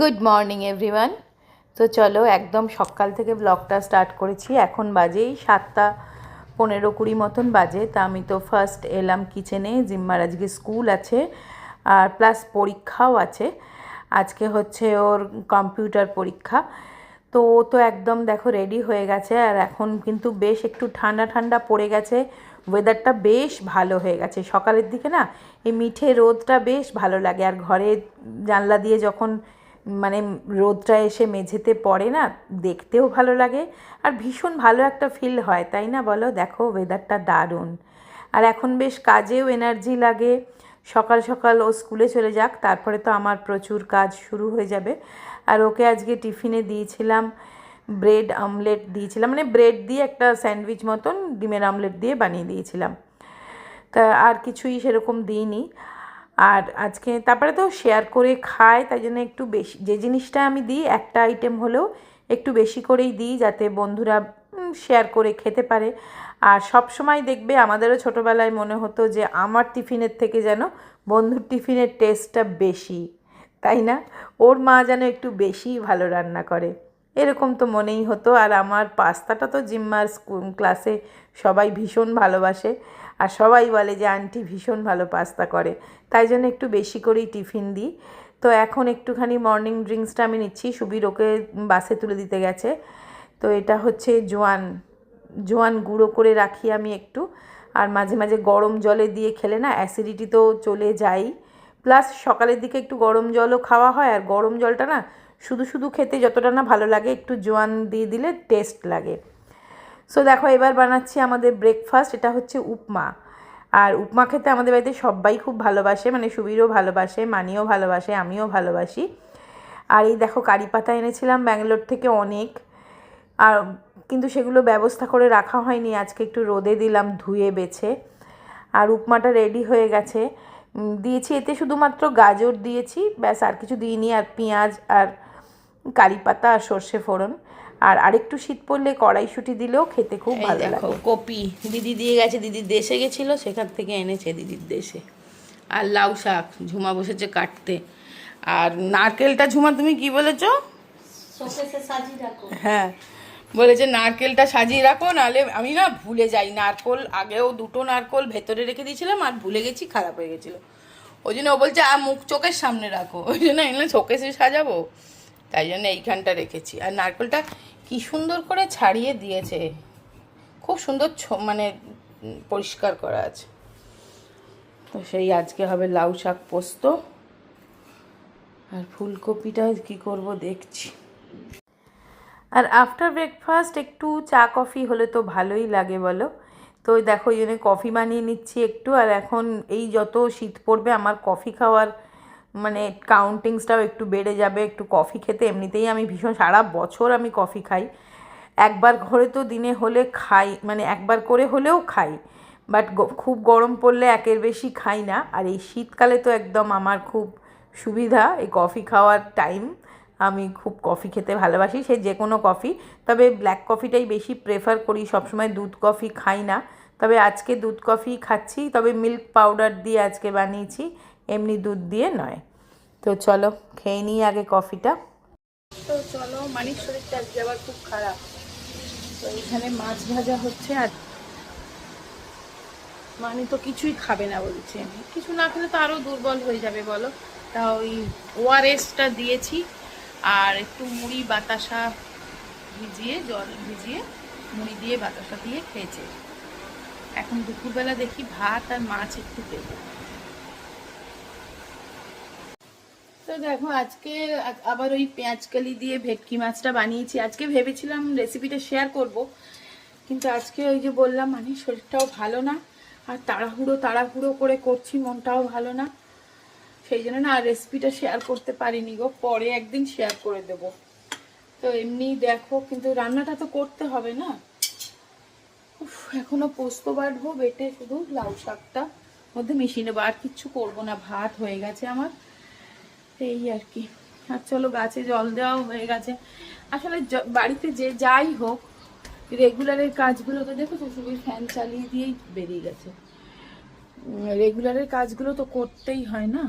Good morning everyone তো চলো, একদম সকাল থেকে ব্লগটা স্টার্ট করেছি। এখন বাজেই সাতটা পনেরো কুড়ি মতন বাজে। তা আমি তো ফার্স্ট এলাম কিচেনে জিম্মার আজকে স্কুল আছে, আর প্লাস পরীক্ষাও আছে। আজকে হচ্ছে ওর কম্পিউটার পরীক্ষা। তো ও তো একদম দেখো রেডি হয়ে গেছে, আর এখন কিন্তু বেশ একটু ঠান্ডা ঠান্ডা পড়ে গেছে। ওয়েদারটা বেশ ভালো হয়ে গেছে। সকালের দিকে না, এই মিঠে রোদটা বেশ ভালো লাগে। আর ঘরে জানলা দিয়ে যখন মানে রোদটা এসে মেঝেতে পড়ে না, দেখতেও ভালো লাগে আর ভীষণ ভালো একটা ফিল হয়, তাই না বলো? দেখো ওয়েদারটা দারুণ। আর এখন বেশ কাজেও এনার্জি লাগে। সকাল সকাল ও স্কুলে চলে যাক, তারপরে তো আমার প্রচুর কাজ শুরু হয়ে যাবে। আর ওকে আজকে টিফিনে দিয়েছিলাম ব্রেড আমলেট দিয়েছিলাম মানে ব্রেড দিয়ে একটা স্যান্ডউইচ মতন, ডিমের আমলেট দিয়ে বানিয়ে দিয়েছিলাম। তা আর কিছুই সেরকম দিইনি। আর আজকে তারপরে তো শেয়ার করে খায় তাই জন্য একটু বেশি, যে জিনিসটা আমি দিই একটা আইটেম হলেও একটু বেশি করেই দিই যাতে বন্ধুরা শেয়ার করে খেতে পারে। আর সব সময় দেখবে আমাদেরও ছোটোবেলায় মনে হতো যে আমার টিফিনের থেকে যেন বন্ধুর টিফিনের টেস্টটা বেশি, তাই না? ওর মা যেন একটু বেশি ভালো রান্না করে। এরকম তো মনেই হতো। আর আমার পাস্তাটা তো জিম্মার স্কুল ক্লাসে সবাই ভীষণ ভালোবাসে। আর সবাই বলে যে, আন্টি ভীষণ ভালো পাস্তা করে। তাই জন্য একটু বেশি করেই টিফিন দিই। তো এখন একটুখানি মর্নিং ড্রিঙ্কসটা আমি নিচ্ছি। সুবির ওকে বাসে তুলে দিতে গেছে। তো এটা হচ্ছে জোয়ান। জোয়ান গুঁড়ো করে রাখি আমি একটু। আর মাঝে মাঝে গরম জলে দিয়ে খেলে না অ্যাসিডিটি তো চলে যায় প্লাস সকালের দিকে একটু গরম জলও খাওয়া হয়। আর গরম জলটা না শুধু শুধু খেতে যতটা না ভালো লাগে, একটু জোয়ান দিয়ে দিলে টেস্ট লাগে। সো দেখো, এবার বানাচ্ছি আমাদের ব্রেকফাস্ট এটা হচ্ছে উপমা। আর উপমা খেতে আমাদের বাড়িতে সবাই খুব ভালোবাসে মানে সুবীরও ভালোবাসে, মানিও ভালোবাসে, আমিও ভালোবাসি। আর এই দেখো, কারি পাতা এনেছিলাম ব্যাঙ্গালোর থেকে অনেক। আর কিন্তু সেগুলো ব্যবস্থা করে রাখা হয়নি, আজকে একটু রোদে দিলাম, ধুয়ে বেছে। আর উপমাটা রেডি হয়ে গেছে। দিয়েছি, এতে শুধুমাত্র গাজর দিয়েছি, ব্যাস, আর কিছু দিইনি, আর পেঁয়াজ আর কারি পাতা আর সর্ষে ফোড়ন আর আরেকটু শীত পড়লে কড়াইশুঁটি দিলেও খেতে খুব ভালো দেখো লাগে। কপি। দিদি দিয়ে গেছে দিদির দেশে গেছিল সেখান থেকে এনেছে দিদির দেশে। আর লাউ শাক ঝুমা বসেছে কাটতে। আর নারকেলটা ঝুমা তুমি কি বলেছ? হ্যাঁ বলেছে নারকেলটা সাজিয়ে রাখো নাহলে আমি না ভুলে যাই। নারকোল আগেও দুটো নারকোল ভেতরে রেখে দিয়েছিলাম আর ভুলে গেছি খারাপ হয়ে গেছিল। ওই জন্য ও বলছে আর মুখ চোখের সামনে রাখো। ওই জন্য এগুলো শোকেসে সাজাবো? তাই জন্য এইখানটা রেখেছি। আর নারকেলটা কি সুন্দর করে ছাড়িয়ে দিয়েছে। খুব সুন্দর মানে পরিষ্কার করা আছে। তো সেই আজকে হবে লাউ শাক পোস্ত। আর ফুলকপিটা কি করব দেখছি। আর আফটার ব্রেকফাস্ট একটু চা কফি হলে তো ভালোই লাগে বলো। তো দেখো এই জন্য কফি বানিয়ে নিচ্ছি একটু। আর এখন এই যত শীত পড়বে আমার কফি খাওয়ার মানে কাউন্টিংসটাও একটু বেড়ে যাবে, একটু কফি খেতে। এমনিতেই আমি ভীষণ সারা বছর আমি কফি খাই। একবার ঘরে তো দিনে হলে খাই মানে একবার করে হলেও খাই। বাট খুব গরম পড়লে একের বেশি খাই না। আর এই শীতকালে তো একদম আমার খুব সুবিধা এই কফি খাওয়ার টাইম আমি খুব কফি খেতে ভালোবাসি, সে যে কোনো কফি তবে ব্ল্যাক কফিটাই বেশি প্রেফার করি, সবসময় দুধ কফি খাই না। তবে আজকে দুধ কফি খাচ্ছি, তবে মিল্ক পাউডার দিয়ে আজকে বানিয়েছি। এমনি দুধ দিয়ে নয়। তো চলো খেয়ে নিই আগে কফিটা। তো চলো, মানিক শরীরটা আজকে আবার খুব খারাপ। তো এখানে মাছ ভাজা হচ্ছে আর মানে তো কিছুই খাবে না বলছে। কিছু না খেলে তো আরও দুর্বল হয়ে যাবে বলো। তা ওই ওআরএসটা দিয়েছি আর একটু মুড়ি, বাতাসা ভিজিয়ে, জল ভিজিয়ে মুড়ি দিয়ে, বাতাসা দিয়ে খেয়েছে। এখন দুপুরবেলা দেখি ভাত আর মাছ একটু দেবো। তো দেখো আজকে আবার ওই পেঁয়াজকালি দিয়ে ভেটকি মাছটা বানিয়েছি। আজকে ভেবেছিলাম রেসিপিটা শেয়ার করব কিন্তু আজকে ওই যে বললাম মানে শরীরটাও ভালো না আর তাড়াহুড়ো তাড়াহুড়ো করে করছি মনটাও ভালো না। সেই জন্য না আর রেসিপিটা শেয়ার করতে পারিনি গো পরে একদিন শেয়ার করে দেব। তো এমনি দেখো কিন্তু রান্নাটা তো করতে হবে না। উফ, এখনও পোস্ত বাটবো বেটে শুধু লাউ শাকটা মধ্যে মিশিয়ে নেব আর কিচ্ছু করব না ভাত হয়ে গেছে আমার। এই আর কি। আর চলো গাছে জল দেওয়াও হয়ে গেছে। আসলে বাড়িতে যে যাই হোক রেগুলারের কাজগুলো তো দেখো তো, শুধু ফ্যান চালিয়ে দিয়েই বেরিয়ে গেছে। রেগুলারের কাজগুলো তো করতেই হয় না?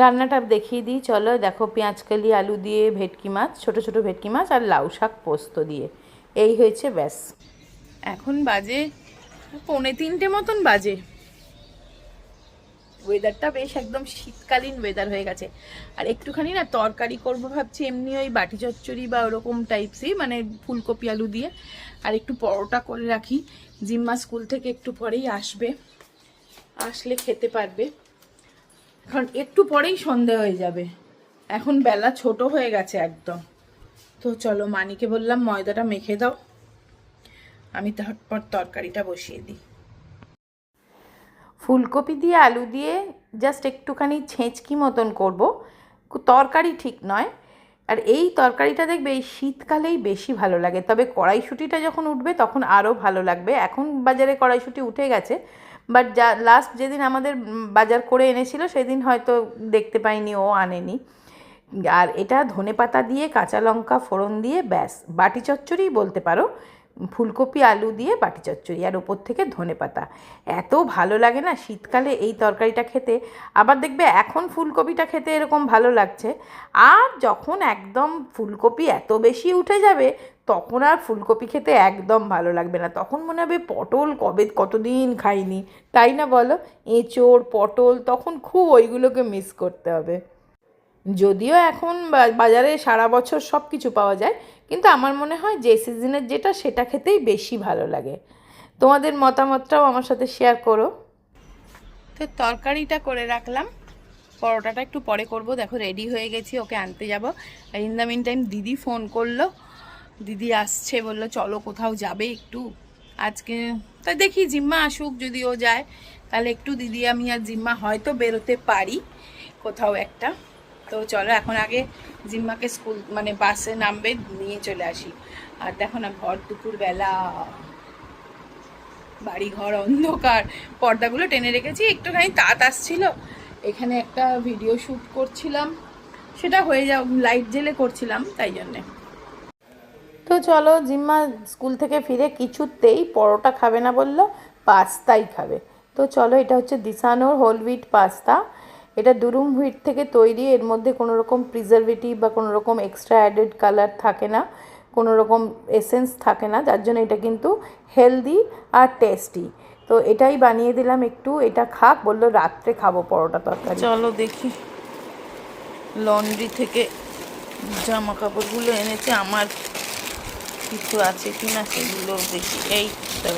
রান্নাটা দেখিয়ে দিই, চলো দেখো পেঁয়াজকালি, আলু দিয়ে ভেটকি মাছ, ছোট ছোট ভেটকি মাছ আর লাউ শাক পোস্ত দিয়ে। এই হয়েছে ব্যাস। এখন বাজে পৌনে তিনটে মতন বাজে। ওয়েদারটা বেশ একদম শীতকালীন ওয়েদার হয়ে গেছে। আর একটুখানি না তরকারি করব ভাবছি, এমনি ওই বাটি চচ্চড়ি বা ওরকম টাইপসই মানে ফুলকপি, আলু দিয়ে। আর একটু পরোটা করে রাখি। জিম্মা স্কুল থেকে একটু পরেই আসবে। আসলে খেতে পারবে। কারণ একটু পরেই সন্ধে হয়ে যাবে। এখন বেলা ছোট হয়ে গেছে একদম। তো চলো মানিকে বললাম, ময়দাটা মেখে দাও। আমি তারপর তরকারিটা বসিয়ে দিই। ফুলকপি দিয়ে আলু দিয়ে জাস্ট একটুখানি ছেঁচকি মতন করব। তরকারি ঠিক নয়। আর এই তরকারিটা দেখবে এই শীতকালেই বেশি ভালো লাগে। তবে কড়াইশুঁটিটা যখন উঠবে তখন আরও ভালো লাগবে। এখন বাজারে কড়াইশুঁটি উঠে গেছে। বাট যা লাস্ট যেদিন আমাদের বাজার করে এনেছিল, সেদিন হয়তো দেখতে পাইনি, ও আনেনি। আর এটা ধনে পাতা দিয়ে, কাঁচা লঙ্কা ফোড়ন দিয়ে, ব্যাস। বাটি চচ্চড়িই বলতে পারো। ফুলকপি, আলু দিয়ে বাটি চচ্চড়ি আর ওপর থেকে ধনেপাতা এত ভালো লাগে না শীতকালে এই তরকারিটা খেতে। আবার দেখবে এখন ফুলকপিটা খেতে এরকম ভালো লাগছে। আর যখন একদম ফুলকপি এত বেশি উঠে যাবে, তখন আর ফুলকপি খেতে একদম ভালো লাগবে না। তখন মনে হবে পটল কবে কতদিন খাইনি। তাই না বলো? এঁচোড়, পটল, তখন খুব ওইগুলোকে মিস করতে হবে। যদিও এখন বাজারে সারা বছর সব কিছু পাওয়া যায়, কিন্তু আমার মনে হয় যে সিজনের যেটা সেটা খেতেই বেশি ভালো লাগে। তোমাদের মতামতটাও আমার সাথে শেয়ার করো। তো তরকারিটা করে রাখলাম। পরোটাটা একটু পরে করব। দেখো রেডি হয়ে গেছি, ওকে আনতে যাব। ইন দ্য মিন টাইম দিদি ফোন করল। দিদি আসছে, বলল, চলো কোথাও যাবে একটু? আজকে, তা দেখি জিম্মা আসুক যদি ও যায়। তাহলে একটু দিদি, আমি আর জিম্মা হয়তো বেরোতে পারি, কোথাও একটা। তো চলো এখন আগে জিম্মাকে স্কুল মানে বাসে নামবে, নিয়ে চলে আসি। আর দেখো না, ভর দুপুর বেলা বাড়ি ঘর অন্ধকার। পর্দাগুলো টেনে রেখেছি, একটুখানি তাঁত আসছিল। এখানে একটা ভিডিও শ্যুট করছিলাম। সেটা হয়ে যাও, লাইট জেলে করছিলাম, তাই জন্যে। তো চলো, জিম্মা স্কুল থেকে ফিরে কিছুতেই পরোটা খাবে না বলল, পাস্তাই খাবে। তো চলো, এটা হচ্ছে দিশানোর হোল হুইট পাস্তা। এটা দুরুম হুইট থেকে তৈরি, এর মধ্যে কোনো রকম প্রিজারভেটিভ বা কোনো রকম এক্সট্রা অ্যাডেড কালার থাকে না কোনো রকম এসেন্স থাকে না, যার জন্য এটা কিন্তু হেলদি আর টেস্টি তো এটাই বানিয়ে দিলাম একটু, এটা খাক, বলল রাত্রে খাব পরোটা তরকারি। চলো দেখি। লন্ড্রি থেকে জামা কাপড়গুলো এনেছে, আমার কিছু আছে কি না সেগুলো দেখি। এই তো।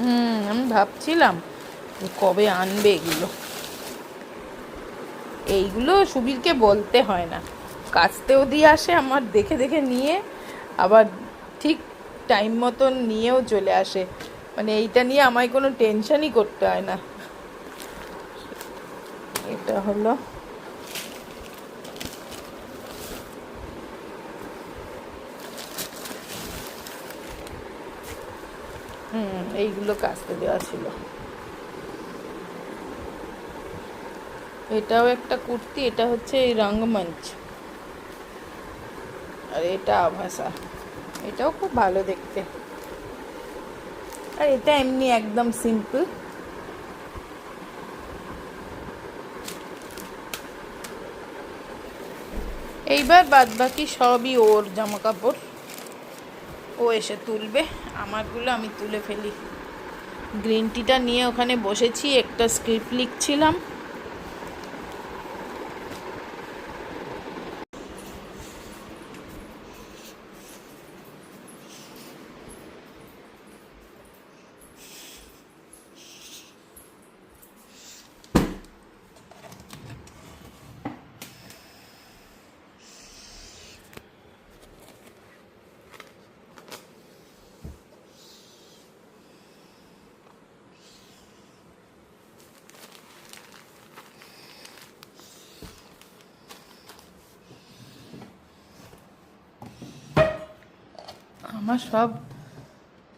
হুম, আমি ভাবছিলাম কবে আনবে এগুলো। এইগুলো সুবীরকে বলতে হয় না। কাচতেও দিয়ে আসে, আমার দেখে দেখে নিয়ে, আবার ঠিক টাইম মতন নিয়েও চলে আসে। মানে এইটা নিয়ে আমায় কোনো টেনশনই করতে হয় না। এটা হলো হুম, এইগুলো কাচতে দেওয়া ছিল। এটাও একটা কুর্তি, এটা হচ্ছে এই রঙ্গমঞ্চ। আর এটা আভাসা। এটাও খুব ভালো দেখতে। আর এটা এমনি একদম সিম্পল। এইবার বাদ বাকি সবই ওর জামা কাপড় ও এসে তুলবে। আমারগুলো আমি তুলে ফেলি। গ্রিন টিটা নিয়ে ওখানে বসেছি, একটা স্ক্রিপ্ট লিখছিলাম। আমার সব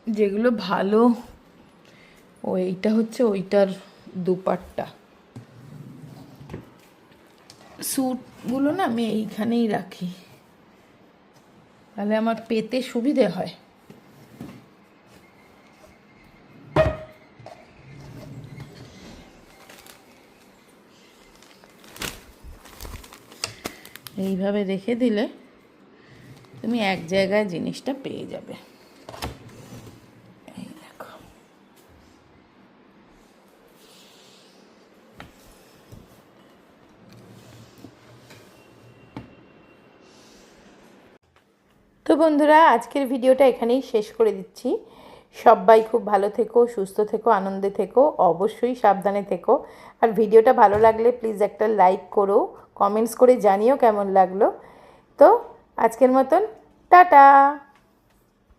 যেগুলো ভালো, ও এইটা হচ্ছে ওইটার দুপাট্টা। স্যুটগুলো না আমি এইখানেই রাখি। তাহলে আমার পেতে সুবিধে হয়। এইভাবে রেখে দিলে তুমি এক জায়গায় জিনিসটা পেয়ে যাবে। তো বন্ধুরা, আজকের ভিডিওটা এখানেই শেষ করে দিচ্ছি। সবাই খুব ভালো থেকো, সুস্থ থেকো, আনন্দে থেকো, অবশ্যই সাবধানে থেকো। আর ভিডিওটা ভালো লাগলে প্লিজ একটা লাইক করো, কমেন্টস করে জানিও কেমন লাগল। তো আজকের মতন টাটা